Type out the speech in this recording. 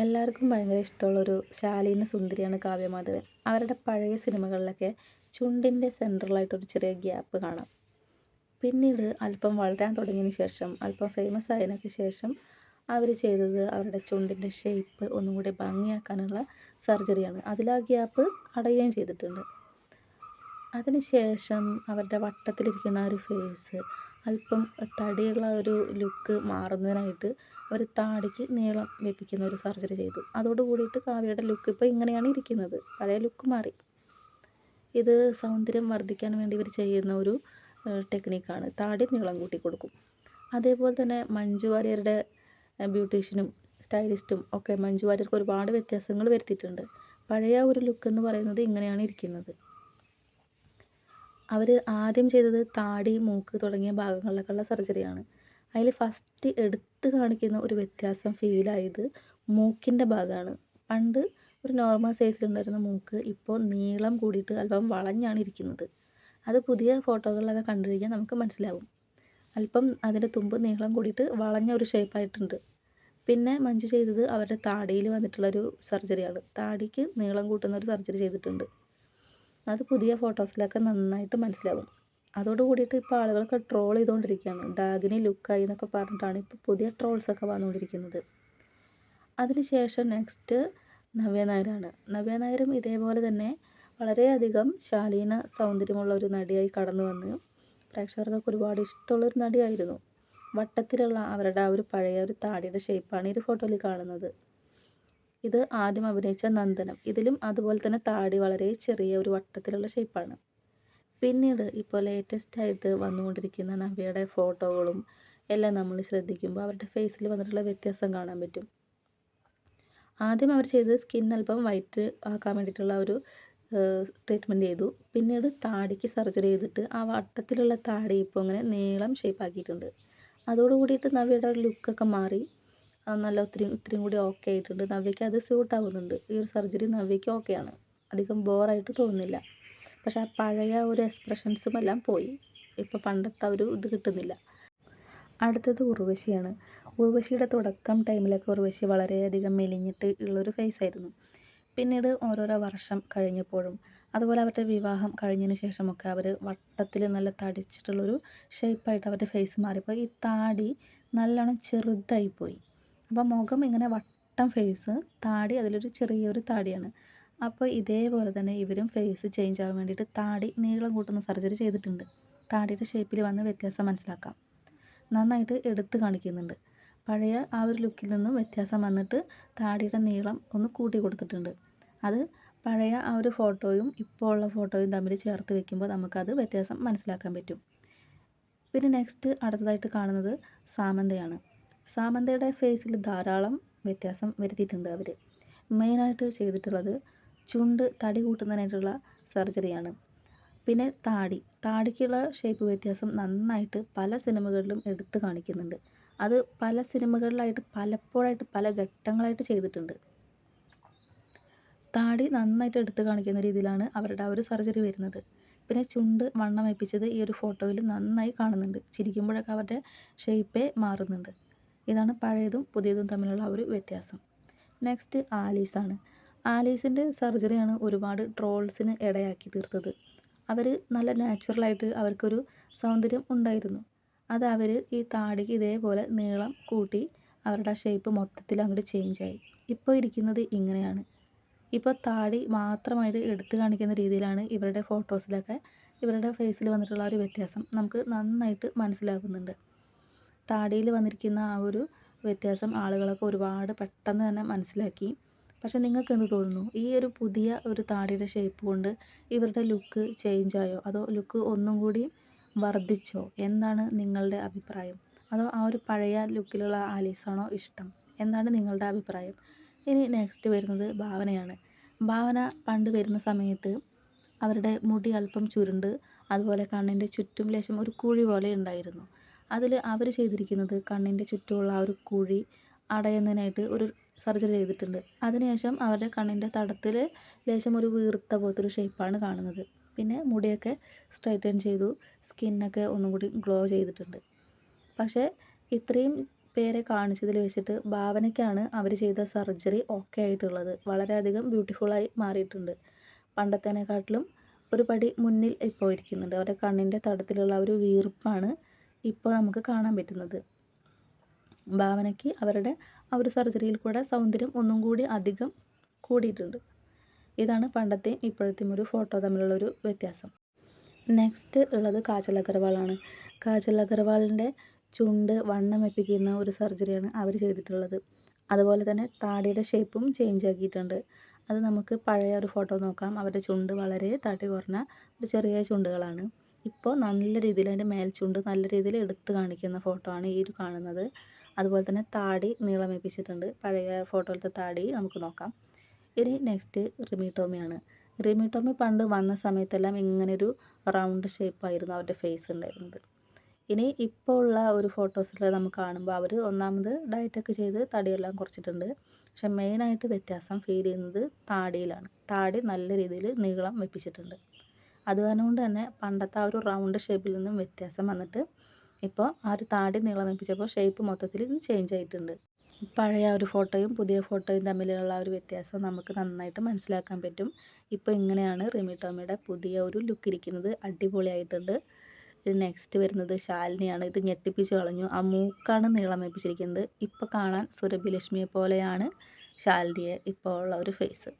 എല്ലാവർക്കും ഭയങ്കര ഇഷ്ടമുള്ളൊരു ശാലീന സുന്ദരിയാണ് കാവ്യമാധവൻ. അവരുടെ പഴയ സിനിമകളിലൊക്കെ ചുണ്ടിന്റെ സെൻട്രലായിട്ടൊരു ചെറിയ ഗ്യാപ്പ് കാണാം. പിന്നീട് അല്പം വളരാൻ തുടങ്ങിയതിന് ശേഷം അല്പം ഫേമസ് ആയതിനൊക്കെ ശേഷം അവർ ചെയ്തത് അവരുടെ ചുണ്ടിന്റെ ഷേപ്പ് ഒന്നും കൂടി ഭംഗിയാക്കാനുള്ള സർജറിയാണ്. അതിൽ ആ ഗ്യാപ്പ് അടയുകയും ചെയ്തിട്ടുണ്ട്. അതിനുശേഷം അവരുടെ വട്ടത്തിലിരിക്കുന്ന ആ ഒരു ഫേസ് അല്പം തടിയുള്ള ഒരു ലുക്ക് മാറുന്നതിനായിട്ട് ഒരു താടിക്ക് നീളം വെപ്പിക്കുന്ന ഒരു സർജറി ചെയ്തു. അതോട് കൂടിയിട്ട് കാവ്യയുടെ ലുക്ക് ഇപ്പോൾ ഇങ്ങനെയാണ് ഇരിക്കുന്നത്. പഴയ ലുക്ക് മാറി. ഇത് സൗന്ദര്യം വർദ്ധിക്കാൻ വേണ്ടി ഇവർ ചെയ്യുന്ന ഒരു ടെക്നിക്കാണ് താടി നീളം കൂട്ടി കൊടുക്കും. അതേപോലെ തന്നെ മഞ്ജു വാര്യരുടെ ബ്യൂട്ടീഷ്യനും സ്റ്റൈലിസ്റ്റും ഒക്കെ മഞ്ജു വാര്യർക്ക് ഒരുപാട് വ്യത്യാസങ്ങൾ വരുത്തിയിട്ടുണ്ട്. പഴയ ഒരു ലുക്ക് എന്ന് പറയുന്നത് ഇങ്ങനെയാണ് ഇരിക്കുന്നത്. അവർ ആദ്യം ചെയ്തത് താടി മൂക്ക് തുടങ്ങിയ ഭാഗങ്ങളിലൊക്കെയുള്ള സർജറിയാണ്. അതിൽ ഫസ്റ്റ് എടുത്ത് കാണിക്കുന്ന ഒരു വ്യത്യാസം ഫീലായത് മൂക്കിന്റെ ഭാഗമാണ്. പണ്ട് ഒരു നോർമൽ സൈസിലുണ്ടായിരുന്ന മൂക്ക് ഇപ്പോൾ നീളം കൂടിയിട്ട് അല്പം വളഞ്ഞാണ് ഇരിക്കുന്നത്. അത് പുതിയ ഫോട്ടോകളിലൊക്കെ കണ്ടു കഴിഞ്ഞാൽ നമുക്ക് മനസ്സിലാവും. അല്പം അതിന്റെ തുമ്പ് നീളം കൂടിയിട്ട് വളഞ്ഞ ഒരു ഷേപ്പായിട്ടുണ്ട് പിന്നെ മഞ്ജു ചെയ്തത് അവരുടെ താടിയിൽ വന്നിട്ടുള്ളൊരു സർജറിയാണ് താടിക്ക് നീളം കൂട്ടുന്ന ഒരു സർജറി ചെയ്തിട്ടുണ്ട്. അത് പുതിയ ഫോട്ടോസിലൊക്കെ നന്നായിട്ട് മനസ്സിലാവും. അതോട് കൂടിയിട്ട് ഇപ്പോൾ ആളുകളൊക്കെ ട്രോൾ ചെയ്തുകൊണ്ടിരിക്കുകയാണ് ഡാഗിനി ലുക്കായി എന്നൊക്കെ പറഞ്ഞിട്ടാണ് ഇപ്പോൾ പുതിയ ട്രോൾസൊക്കെ വന്നുകൊണ്ടിരിക്കുന്നത് അതിനുശേഷം നെക്സ്റ്റ് നവ്യ നായരാണ്. നവ്യ നായരും ഇതേപോലെ തന്നെ വളരെയധികം ശാലീന സൗന്ദര്യമുള്ള ഒരു നടിയായി കടന്നു വന്ന് പ്രേക്ഷകർക്കൊക്കെ ഒരുപാട് ഇഷ്ടമുള്ളൊരു നടിയായിരുന്നു. വട്ടത്തിലുള്ള അവരുടെ ആ ഒരു പഴയ ഒരു താടിയുടെ ഷേപ്പാണ് ഈ ഒരു ഫോട്ടോയിൽ കാണുന്നത്. ഇത് ആദ്യം അഭിനയിച്ച നന്ദനം. ഇതിലും അതുപോലെ തന്നെ താടി വളരെ ചെറിയ ഒരു വട്ടത്തിലുള്ള ഷേപ്പാണ് പിന്നീട് ഇപ്പോൾ ലേറ്റസ്റ്റ് ആയിട്ട് വന്നുകൊണ്ടിരിക്കുന്ന നവ്യയുടെ ഫോട്ടോകളും എല്ലാം നമ്മൾ ശ്രദ്ധിക്കുമ്പോൾ അവരുടെ ഫേസിൽ വന്നിട്ടുള്ള വ്യത്യാസം കാണാൻ പറ്റും. ആദ്യം അവർ ചെയ്തത് സ്കിൻ അല്പം വൈറ്റ് ആക്കാൻ വേണ്ടിയിട്ടുള്ള ഒരു ട്രീറ്റ്മെന്റ് ചെയ്തു. പിന്നീട് താടിക്ക് സർജറി ചെയ്തിട്ട് ആ വട്ടത്തിലുള്ള താടി ഇപ്പോൾ ഇങ്ങനെ നീളം ഷേപ്പ് ആക്കിയിട്ടുണ്ട്. അതോട് കൂടിയിട്ട് നവ്യയുടെ ലുക്കൊക്കെ മാറി. നല്ല ഒത്തിരി ഒത്തിരി കൂടി ഓക്കെ ആയിട്ടുണ്ട്. നവ്യയ്ക്ക് അത് സ്യൂട്ട് ആവുന്നുണ്ട്. ഈ ഒരു സർജറി നവ്യയ്ക്ക് ഓക്കെയാണ് അധികം ബോറായിട്ട് തോന്നുന്നില്ല. പക്ഷേ ആ പഴയ ഒരു എക്സ്പ്രഷൻസും എല്ലാം പോയി. ഇപ്പോൾ പണ്ടത്തെ ഒരു ഇത് കിട്ടുന്നില്ല. അടുത്തത് ഉർവശിയാണ്. ഉർവശിയുടെ തുടക്കം ടൈമിലൊക്കെ ഉർവശി വളരെയധികം മെലിഞ്ഞിട്ട് ഉള്ളൊരു ഫേസ് ആയിരുന്നു. പിന്നീട് ഓരോരോ വർഷം കഴിഞ്ഞപ്പോഴും അതുപോലെ അവരുടെ വിവാഹം കഴിഞ്ഞതിന് ശേഷമൊക്കെ അവർ വട്ടത്തിൽ നല്ല തടിച്ചിട്ടുള്ളൊരു ഷേപ്പായിട്ട് അവരുടെ ഫേസ് മാറിപ്പോയി. ഈ താടി നല്ലോണം ചെറുതായിപ്പോയി. അപ്പോൾ മുഖം ഇങ്ങനെ വട്ടം ഫേസ് താടി അതിലൊരു ചെറിയൊരു താടിയാണ്. അപ്പോൾ ഇതേപോലെ തന്നെ ഇവരും ഫേസ് ചേഞ്ച് ആവാൻ വേണ്ടിയിട്ട് താടി നീളം കൂട്ടുന്ന സർജറി ചെയ്തിട്ടുണ്ട്. താടിയുടെ ഷേപ്പിൽ വന്ന വ്യത്യാസം മനസ്സിലാക്കാം. നന്നായിട്ട് എടുത്ത് കാണിക്കുന്നുണ്ട്. പഴയ ആ ഒരു ലുക്കിൽ നിന്നും വ്യത്യാസം വന്നിട്ട് താടിയുടെ നീളം ഒന്ന് കൂട്ടി കൊടുത്തിട്ടുണ്ട്. അത് പഴയ ആ ഒരു ഫോട്ടോയും ഇപ്പോൾ ഉള്ള ഫോട്ടോയും തമ്മിൽ ചേർത്ത് വെക്കുമ്പോൾ നമുക്കത് വ്യത്യാസം മനസ്സിലാക്കാൻ പറ്റും. പിന്നെ നെക്സ്റ്റ് അടുത്തതായിട്ട് കാണുന്നത് സാമന്തയാണ്. സാമന്തയുടെ ഫേസിൽ ധാരാളം വ്യത്യാസം വരുത്തിയിട്ടുണ്ട് അവർ മെയിനായിട്ട് ചെയ്തിട്ടുള്ളത് ചുണ്ട് തടി കൂട്ടുന്നതിനായിട്ടുള്ള സർജറിയാണ്. പിന്നെ താടി. താടിക്കുള്ള ഷേപ്പ് വ്യത്യാസം നന്നായിട്ട് പല സിനിമകളിലും എടുത്തു കാണിക്കുന്നുണ്ട്. അത് പല സിനിമകളിലായിട്ട് പലപ്പോഴായിട്ട് പല ഘട്ടങ്ങളായിട്ട് ചെയ്തിട്ടുണ്ട്. താടി നന്നായിട്ട് എടുത്തു കാണിക്കുന്ന രീതിയിലാണ് അവരുടെ ആ ഒരു സർജറി വരുന്നത്. പിന്നെ ചുണ്ട് വണ്ണം വെപ്പിച്ചത് ഈ ഒരു ഫോട്ടോയിൽ നന്നായി കാണുന്നുണ്ട്. ചിരിക്കുമ്പോഴൊക്കെ അവരുടെ ഷേപ്പേ മാറുന്നുണ്ട്. ഇതാണ് പഴയതും പുതിയതും തമ്മിലുള്ള ഒരു വ്യത്യാസം. നെക്സ്റ്റ് ആലീസാണ് ആലീസിന്റെ സർജറിയാണ് ഒരുപാട് ട്രോൾസിന് ഇടയാക്കി തീർത്തത്. അവർ നല്ല നാച്ചുറലായിട്ട് അവർക്കൊരു സൗന്ദര്യം ഉണ്ടായിരുന്നു. അത് അവർ ഈ താടിക്ക് ഇതേപോലെ നീളം കൂട്ടി അവരുടെ ഷേപ്പ് മൊത്തത്തിൽ അങ്ങോട്ട് ചേഞ്ചായി ഇപ്പോൾ ഇരിക്കുന്നത് ഇങ്ങനെയാണ്. ഇപ്പോൾ താടി മാത്രമായിട്ട് എടുത്തു കാണിക്കുന്ന രീതിയിലാണ് ഇവരുടെ ഫോട്ടോസിലൊക്കെ ഇവരുടെ ഫേസിൽ വന്നിട്ടുള്ള ഒരു വ്യത്യാസം. നമുക്ക് നന്നായിട്ട് മനസ്സിലാകുന്നുണ്ട്. താടിയിൽ വന്നിരിക്കുന്ന ആ ഒരു വ്യത്യാസം ആളുകളൊക്കെ ഒരുപാട് പെട്ടെന്ന് തന്നെ മനസ്സിലാക്കി. പക്ഷെ നിങ്ങൾക്ക് എന്ത് തോന്നുന്നു? ഈ ഒരു പുതിയ ഒരു താടിയുടെ ഷേപ്പ് കൊണ്ട് ഇവരുടെ ലുക്ക് ചേഞ്ച് ആയോ? അതോ ലുക്ക് ഒന്നും കൂടി വർദ്ധിച്ചോ? എന്താണ് നിങ്ങളുടെ അഭിപ്രായം? അതോ ആ ഒരു പഴയ ലുക്കിലുള്ള ആലീസാണോ ഇഷ്ടം? എന്താണ് നിങ്ങളുടെ അഭിപ്രായം? ഇനി നെക്സ്റ്റ് വരുന്നത് ഭാവനയാണ്. ഭാവന പണ്ട് വരുന്ന സമയത്ത് അവരുടെ മുടി അല്പം ചുരുണ്ട് അതുപോലെ കണ്ണിന്റെ ചുറ്റും ലേശം ഒരു കുഴി പോലെ ഉണ്ടായിരുന്നു. അതിൽ അവർ ചെയ്തിരിക്കുന്നത് കണ്ണിന്റെ ചുറ്റുമുള്ള ആ ഒരു കുഴി അടയുന്നതിനായിട്ട് ഒരു സർജറി ചെയ്തിട്ടുണ്ട്. അതിനുശേഷം അവരുടെ കണ്ണിന്റെ തടത്തിൽ ലേശം ഒരു വീർത്ത പോലത്തെ ഒരു ഷേപ്പാണ് കാണുന്നത്. പിന്നെ മുടിയൊക്കെ സ്ട്രൈറ്റൻ ചെയ്തു സ്കിന്നൊക്കെ ഒന്നും കൂടി ഗ്ലോ ചെയ്തിട്ടുണ്ട്. പക്ഷേ ഇത്രയും പേരെ കാണിച്ചതിൽ വെച്ചിട്ട് ഭാവനയ്ക്കാണ് അവർ ചെയ്ത സർജറി ഓക്കെ ആയിട്ടുള്ളത്. വളരെയധികം ബ്യൂട്ടിഫുള്ളായി മാറിയിട്ടുണ്ട്. പണ്ടത്തേനെക്കാട്ടിലും ഒരു പടി മുന്നിൽ ഇപ്പോൾ ഇരിക്കുന്നുണ്ട് അവരുടെ കണ്ണിന്റെ തടത്തിലുള്ള ഒരു വീർപ്പാണ് ഇപ്പോൾ നമുക്ക് കാണാൻ പറ്റുന്നത്. ഭാവനയ്ക്ക് അവരുടെ ആ ഒരു സർജറിയിൽ കൂടെ സൗന്ദര്യം ഒന്നും കൂടി അധികം കൂടിയിട്ടുണ്ട്. ഇതാണ് പണ്ടത്തെയും ഇപ്പോഴത്തെയും ഒരു ഫോട്ടോ തമ്മിലുള്ള ഒരു വ്യത്യാസം. നെക്സ്റ്റ് ഉള്ളത് കാജൽ അഗർവാളാണ്. കാജൽ അഗർവാളിന്റെ ചുണ്ട് വണ്ണം വെപ്പിക്കുന്ന ഒരു സർജറിയാണ് അവർ ചെയ്തിട്ടുള്ളത്. അതുപോലെ തന്നെ താടിയുടെ ഷേപ്പും ചേഞ്ച് ആക്കിയിട്ടുണ്ട്. അത് നമുക്ക് പഴയ ഒരു ഫോട്ടോ നോക്കാം. അവരുടെ ചുണ്ട് വളരെ തടി കുറഞ്ഞ ഒരു ചെറിയ ചുണ്ടുകളാണ്. ഇപ്പോൾ നല്ല രീതിയിൽ അതിന്റെ മേൽച്ചുണ്ട് നല്ല രീതിയിൽ എടുത്ത് കാണിക്കുന്ന ഫോട്ടോ ആണ് ഈ ഒരു കാണുന്നത്. അതുപോലെ തന്നെ താടി നീളമേപ്പിച്ചിട്ടുണ്ട്. പഴയ ഫോട്ടോയിലത്തെ താടി നമുക്ക് നോക്കാം. ഇനി നെക്സ്റ്റ് റിമിടോമിയാണ് റിമിടോമി റിമി പണ്ട് വന്ന സമയത്തെല്ലാം ഇങ്ങനൊരു റൗണ്ട് ഷേപ്പായിരുന്നു അവരുടെ ഫേസ് ഉണ്ടായിരുന്നത്. ഇനി ഇപ്പോൾ ഉള്ള ഒരു ഫോട്ടോസിൽ നമുക്ക് കാണുമ്പോൾ അവർ ഒന്നാമത് ഡയറ്റൊക്കെ ചെയ്ത് തടിയെല്ലാം കുറച്ചിട്ടുണ്ട്. പക്ഷെ മെയിനായിട്ട് വ്യത്യാസം ഫീൽ ചെയ്യുന്നത് താടിയിലാണ്. താടി നല്ല രീതിയിൽ നീളം വെപ്പിച്ചിട്ടുണ്ട്. അത് കാരണം കൊണ്ട് തന്നെ പണ്ടത്തെ ആ ഒരു റൗണ്ട് ഷേപ്പിൽ നിന്നും വ്യത്യാസം വന്നിട്ട് ഇപ്പോൾ ആ ഒരു താടി നീളം വെപ്പിച്ചപ്പോൾ ഷേപ്പ് മൊത്തത്തിൽ ചേഞ്ച് ആയിട്ടുണ്ട്. പഴയ ഒരു ഫോട്ടോയും പുതിയ ഫോട്ടോയും തമ്മിലുള്ള ഒരു വ്യത്യാസം നമുക്ക് നന്നായിട്ട് മനസ്സിലാക്കാൻ പറ്റും. ഇപ്പോൾ ഇങ്ങനെയാണ് റിമി ടോമിയുടെ പുതിയ ഒരു ലുക്ക് ഇരിക്കുന്നത്. അടിപൊളിയായിട്ടുണ്ട്. നെക്സ്റ്റ് വരുന്നത് ശാലിനിയാണ്. ഇത് ഞെട്ടിപ്പിച്ച് കളഞ്ഞു. ആ മൂക്കാണ് നീളം വെപ്പിച്ചിരിക്കുന്നത് ഇപ്പോൾ കാണാൻ സുരഭി ലക്ഷ്മിയെ പോലെയാണ് ശാലിനിയെ ഇപ്പോൾ ഉള്ള ഒരു ഫേസ്